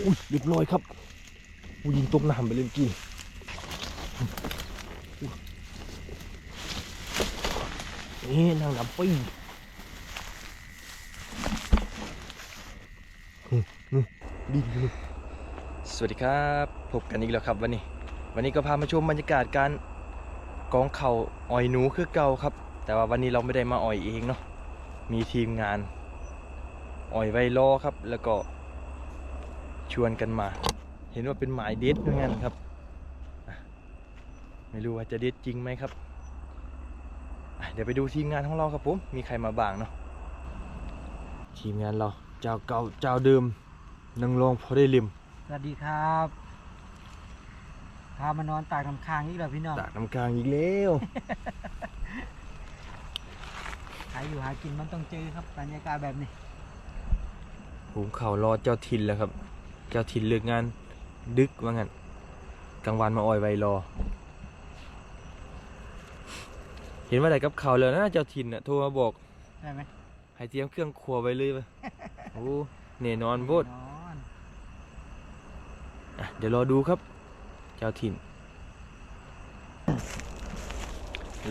อุ้ยเรียบร้อยครับอุ้ยยิงต้มน้ำไปเลยเมื่อกี้นี่นางดำปีดีดีเลยสวัสดีครับพบกันอีกแล้วครับวันนี้ วันนี้ก็พามาชมบรรยากาศการกองเข่าอ่อยหนูคือเก่าครับ แต่ว่าวันนี้เราไม่ได้มาอ่อยเองเนาะมีทีมงานอ่อยไวรอครับ แล้วก็ ชวนกันมา เห็นว่าเป็นหมายเด็ดด้วยกันครับอะไม่รู้ว่าจะเด็ดจริงไหมครับอะเดี๋ยวไปดูทีมงานของเราครับผม มีใครมาบ้างเนาะ ทีมงานเรา เจ้าเก่าเจ้าเดิมนังรองพอได้ลิม สวัสดีครับ พามานอนตากน้ำค้างอีกแล้วพี่น้อง ตากน้ำกลางอีกแล้ว หาอยู่หากินมันต้องเจอครับบรรยากาศแบบนี้ผมเข่ารอเจ้าถิ่นแล้วครับ เจ้าถิ่นเลิกงานดึกว่างั้นกลางวันมาอ่อยไวรอ เห็นว่าไหนกับเขาวแล้วนะเจ้าถิ่นน่ะโทรมาบอกได้ไหมให้เตรียมเครื่องครัวไว้เลยปะโอ้เน่นอนโบดนอนอะเดี๋ยวรอดูครับ เจ้าถิ่น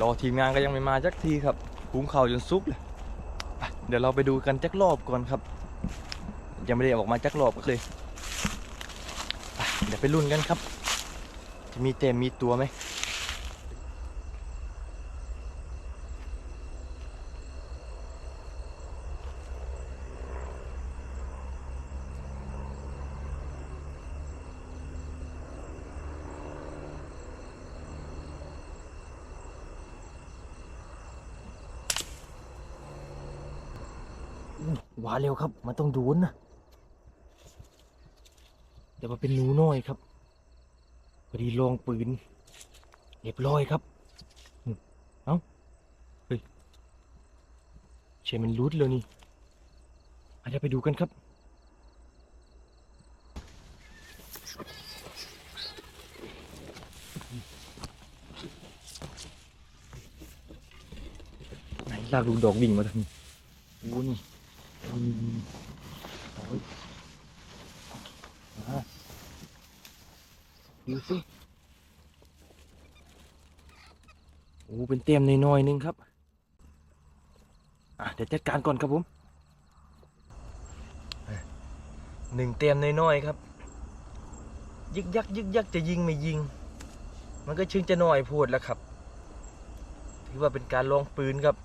รอทีมงานก็ยังไม่มาจักทีครับหุงเข่าวจนซุกเลยไปเดี๋ยวเราไปดูกันจักรอบก่อนครับ ยังไม่ได้ออกมาจักรอบก็เลยไปเดี๋ยวไปลุ้นกันครับ จะมีเต็มมีตัวไหมหวาเร็วครับ มันต้องโดนนะ เดี๋ยวมาเป็นหนูน้อยครับพอดีลองปืนเรียบร้อยครับเอ้าเฮ้ยเชมันรุดแล้วนี่อาจจะไปดูกันครับไหนลากลูกดอกวิ่งมาทางนี้โอ้นี่ อืมโอ้ยมาดูสิ โอ้ เป็นเต็มในน้อยๆนึงครับอะเดี๋ยวจัดการก่อนครับผมอะหนึ่งเต็มในน้อยๆครับ ยึกยักยึกยักจะยิงไม่ยิง มันก็ชึงจะน้อยโพูดแล้วครับ ถือว่าเป็นการลองปืนครับ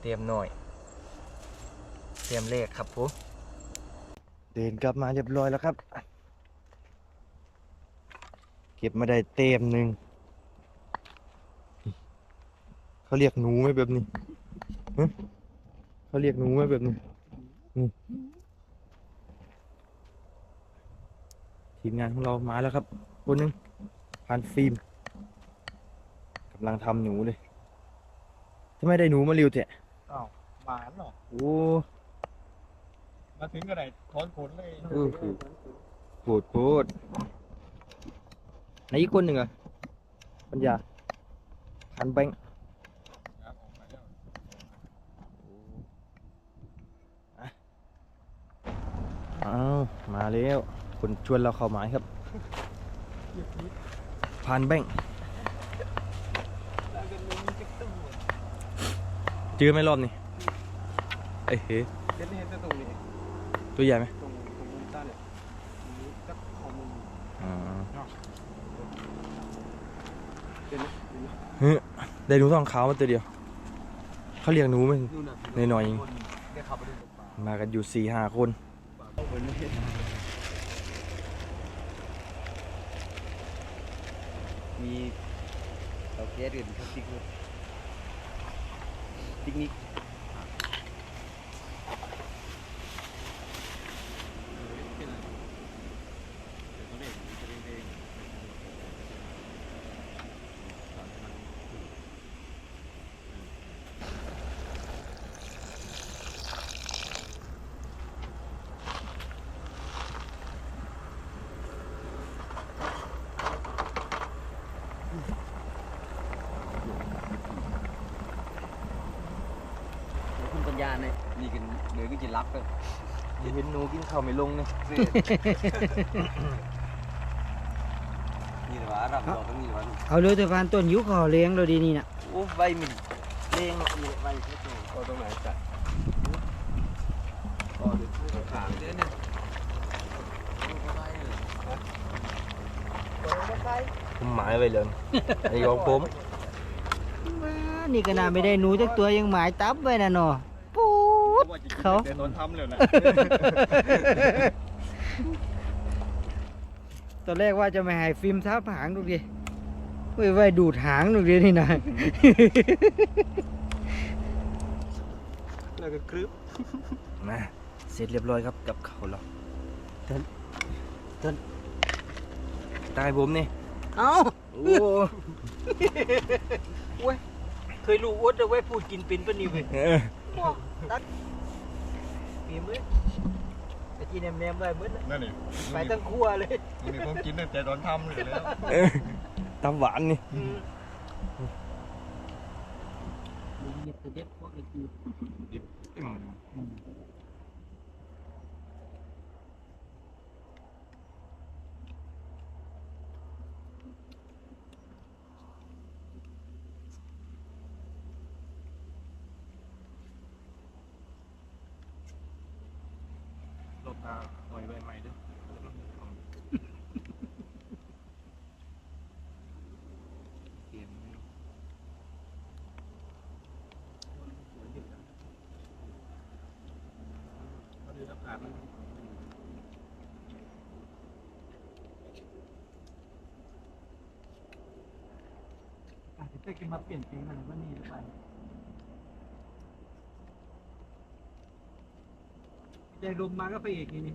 เตรียมหน่อย เตรียมเลขครับผมเดินกลับมาเรียบร้อยแล้วครับ เก็บมาได้เต็มหนึ่ง เขาเรียกหนูไหมแบบนี้ฮะเขาเรียกหนูไหมแบบนี้นี่ทีมงานของเรามาแล้วครับ คนหนึ่งพันฟิล์มกำลังทำหนูเลยทำไมได้หนูมาเร็วเถอะอ้าวหวานเหรอโอ้มาถึงก็ได้ถอนขนเลยเออคือโหดโหดไหนอีกคนหนึ่งอะปัญญาพันแบงค์ อามาแล้วคนชวนเราเข้าหมายครับพันแบงเจอไหมรอบนี้เอ้ยเฮ้ยเห็นเห็นแต่ตรงนี้ตัวใหญ่ไหมตรงตรงมุมใต้เนี่ยนี้จักขอมุมอ่าเป็นไหมเฮ้ยได้หนูทองขาวมาตัวเดียว เขาเรียกหนูมันนู่นน่ะหน่อยๆเองได้ขับไปดู มากันอยู่สี่ห้าคน มีเตาแก๊สอื่นครับติ๊กติ๊กนิกคุณปัญญาเนี่ย นี่กันเดินก็จะรับเลยเห็นหนูกินข้าวไม่ลงเนี่ยนี่หรอวะรับดอกก็มีหรอวะเอาเลยแต่พานต้นยุคเขาเลี้ยงเราดีนี่นะโอ้ใบมินเลงอีใบแค่ตัวก็ตรงไหนจัดก็เดี๋ยวพูดขางเด้เนี่ยผมหมายไว้เลยไอ้ของผมว้านี่ก็น่าไม่ได้หนูจักตัวยังหมายตับไว้น่ะเนาะ ปูดเขาเดี๋ยวตอนทำเลยนะ ตอนแรกว่าจะไม่ให้ฟิล์มทับหางดูดิเว้ยไว้ดูดหางดูดินี่นะ แล้วก็ครึบมาเสร็จเรียบร้อยครับกับข้าวเราต้นต้นตายผมนี่เอ้าโอ้เคยรู้อวดเอาไว้พูดกินเป็นปะนี่เว้ยเออตัด ฟิล์มเว้ยไอ้ที่แนมๆไว้เหมือนนั่นนี่ไปทั้งครัวเลยนี่ผมกินตั้งแต่ตอนทำเลยแล้วเออตำหวานนี่เด็ดเด็ดพวกไอ้กูลบตาหอยใบใหม่ด้วยเปลี่ยนไม่รู้อาจจะเป็นมาเปลี่ยนเพลงอะไรว่านี่หรือเป ล่าใจลมมาก็ไปเอกนี่นี่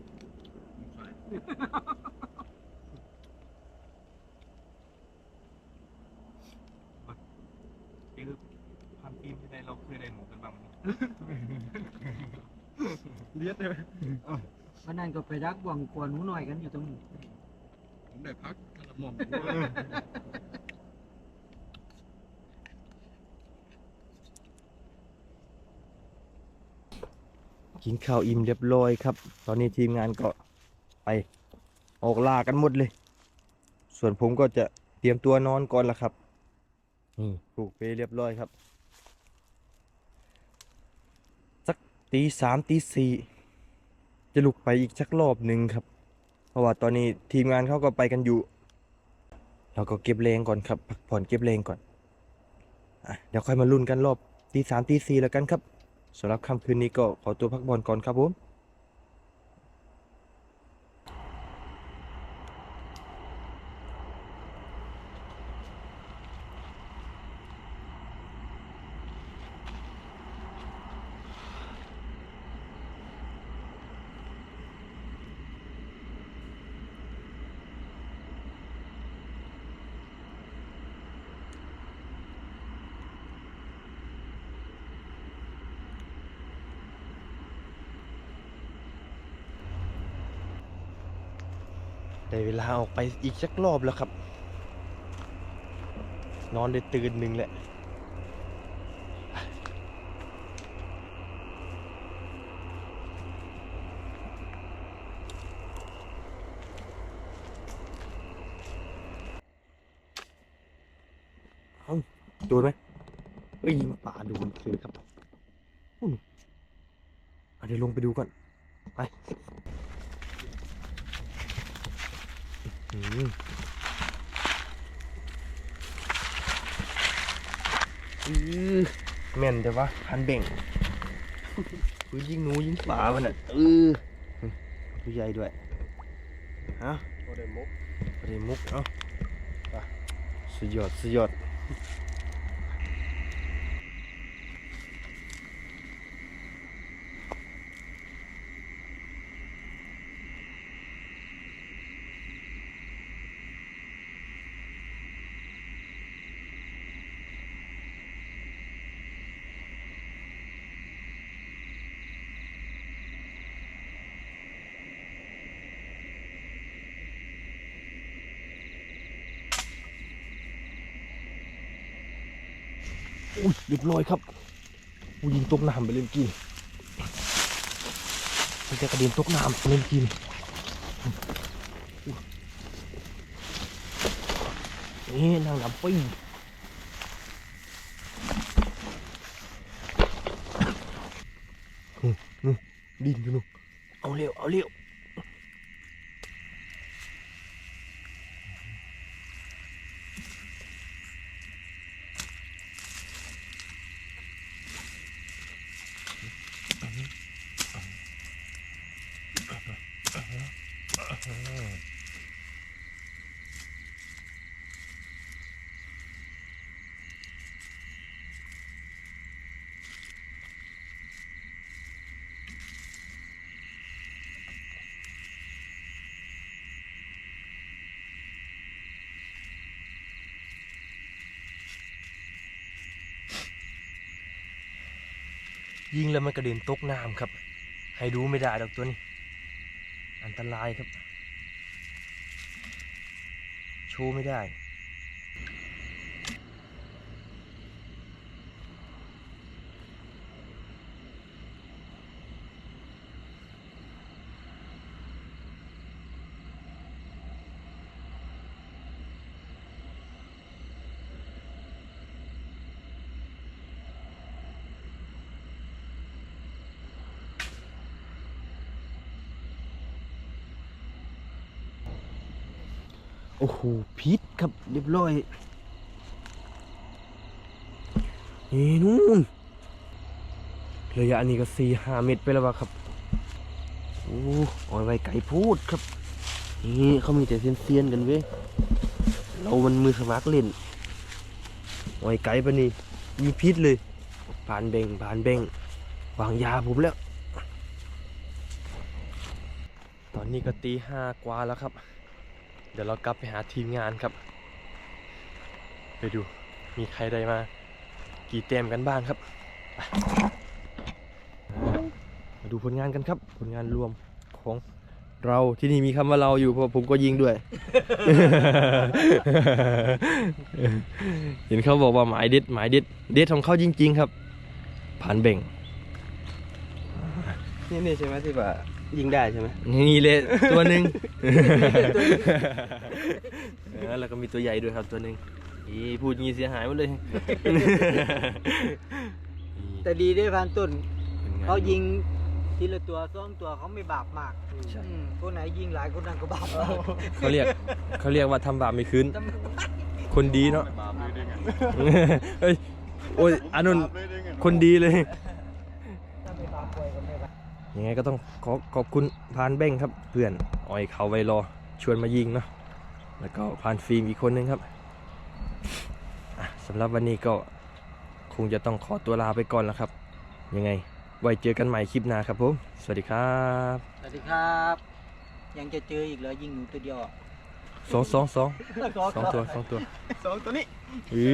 คือพันทีมที่ได้เราเคยได้หนูกันบ้างไหมเลียดเลยวันนั้นก็ไปรักหวังกวนหนูหน่อยกันอยู่ตรงนี้ผมได้พักกระหม่อม กินข้าวอิ่มเรียบร้อยครับ ตอนนี้ทีมงานก็ไปออกล่ากันหมดเลย ส่วนผมก็จะเตรียมตัวนอนก่อนละครับนี่ปลูกไปเรียบร้อยครับ สักตีสามตีสี่จะลุกไปอีกสักรอบหนึ่งครับ เพราะว่าตอนนี้ทีมงานเขาก็ไปกันอยู่ เราก็เก็บแรงก่อนครับ พักผ่อนเก็บแรงก่อนอเดี๋ยวค่อยมาลุ้นกันรอบตีสามตีสี่แล้วกันครับ สำหรับค่ำคืนนี้ก็ขอตัวพักผ่อนก่อนครับผม ได้เวลาออกไปอีกสักรอบแล้วครับ นอนได้ตื่นหนึ่งแหละเอ้าโดนไหมเอ้ยยิงป่าโดนคือครับอุ้ยอะเดี๋ยวลงไปดูก่อน ไป อืมอือ แม่นแต่ว่าพันเบ่งคือยิงหนูยิงป่ามันอะเออตัวใหญ่ด้วยฮะโอเดมุกปริมุกเอ้าไปสุดยอดสุดยอด อุ้ยเรียบร้อยครับอุ้ยยิงตกน้ำไปเลยเมื่อกี้มันจะกระเด็นตกน้ำเล่นกินนี่นางดำปิ้งนู่นดินอยู่นู่นเอาเร็วเอาเร็ว ยิงแล้วมันกระเด็นตกน้ำครับ ให้ดูไม่ได้ดอกตัวนี้ อันตรายครับ ชู้ไม่ได้ โอ้โหพิษครับเรียบร้อยนี่นู่นระยะนี้ก็สี่ห้าเมตรไปแล้ววะครับโอ้อ่อยไวไก่พูดครับนี่เขามีแต่เซียนๆกันเว้ยเรามันมือสมัครเล่นอ่อยไก่ปะนี่มีพิษเลยผ่านเบ่งผ่านเบ่งวางยาผมแล้ว ตอนนี้ก็ตีห้ากว่าแล้วครับ ดี๋ยวเรากลับไปหาทีมงานครับ ไปดูมีใครได้มา กี่เต็มกันบ้างครับ มาดูผลงานกันครับ ผลงานรวมของเราที่นี่มีคำว่าเราอยู่เพราะผมก็ยิงด้วย เห็นเขาบอกว่าหมายเด็ดหมายเด็ดเด็ดของเขาจริง ๆ ครับ ผ่านเบ่ง นี่นี่ใช่ไหมที่ว่า ยิงได้ใช่ไหมนี่เลยตัวหนึ่งเออแล้วก็มีตัวใหญ่ด้วยครับตัวหนึ่งอีพูดงี้เสียหายหมดเลย แต่ดีด้วยพันต้นป็นไเขายิงทีละตัวสองตัวเขาไม่บาปมากใช่อืมคนไหนยิงหลายคนนั้นก็บาปมากเขาเรียกเขาเรียกว่าทำบาปไม่คืนทำไมคนดีเนาะเฮ้ยโอ้ยอันนั้นคนดีเลย ถ้าไม่บาปป่วยก็ไม่บาป ยังไงก็ต้องขอขอบคุณพานแบ้งครับ เพื่อนอ่อยเขาไว้รอชวนมายิงเนาะแล้วก็พานฟิล์มอีกคนนึงครับอะสำหรับวันนี้ก็คงจะต้องขอตัวลาไปก่อนแล้วครับ ยังไงไว้เจอกันใหม่คลิปหน้าครับผมสวัสดีครับ สวัสดีครับ ยังจะเจออีกเหรอยิงหนูตัวเดียวอะสองสองสองขอสองตัวสองตัวสองตัวนี้อี